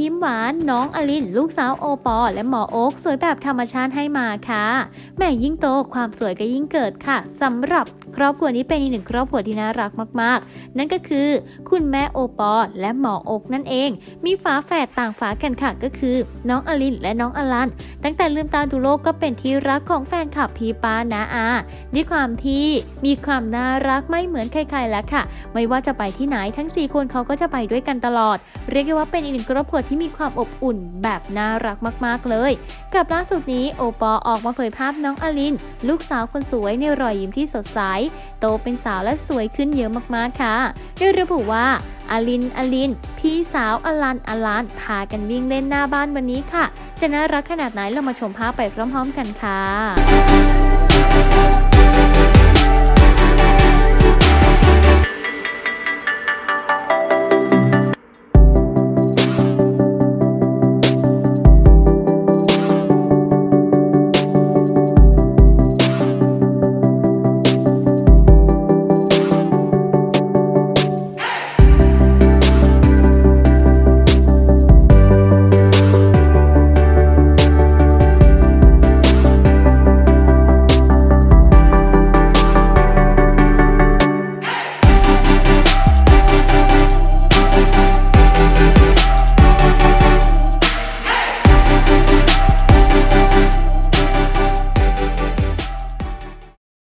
ยิ้มหวาน น้องอลิน ลูกสาวโอปอ และหมอโอ๊กสวยแบบธรรมชาติให้มาค่ะ แม่ยิ่งโตความสวยก็ยิ่งเกิดค่ะสำหรับครอบครัวนี้เป็นอีกหนึ่งครอบครัวที่น่ารักมากๆ นั่นก็คือ คุณแม่โอปอ และหมอโอ๊กนั่นเอง มีฝาแฝดต่างฝากันค่ะก็คือ น้องอลินและน้องอลัน ตั้งแต่ลืมตาดูโลกก็เป็นที่รักของแฟนคลับพีป้านาอาด้วยความที่มีความน่ารักไม่เหมือนใครๆแล้วค่ะ ไม่ว่าจะไปที่ไหนทั้ง 4 คนเขาก็จะไปด้วยกันตลอด เรียกได้ว่าเป็นอีกหนึ่งครอบครัวที่มีความอบอุ่นแบบน่ารักมากๆเลย กับล่าสุดนี้โอปอออกมาเผยภาพน้องอลิน ลูกสาวคนสวยในรอยยิ้มที่สดใส โตเป็นสาวและสวยขึ้นเยอะมากๆค่ะโดยระบุว่าอลิน อลิน พี่สาวอลัน อลัน พากันวิ่งเล่นหน้าบ้านวันนี้ค่ะ จะน่ารักขนาดไหนเรามาชมภาพไปพร้อม ๆ กันค่ะ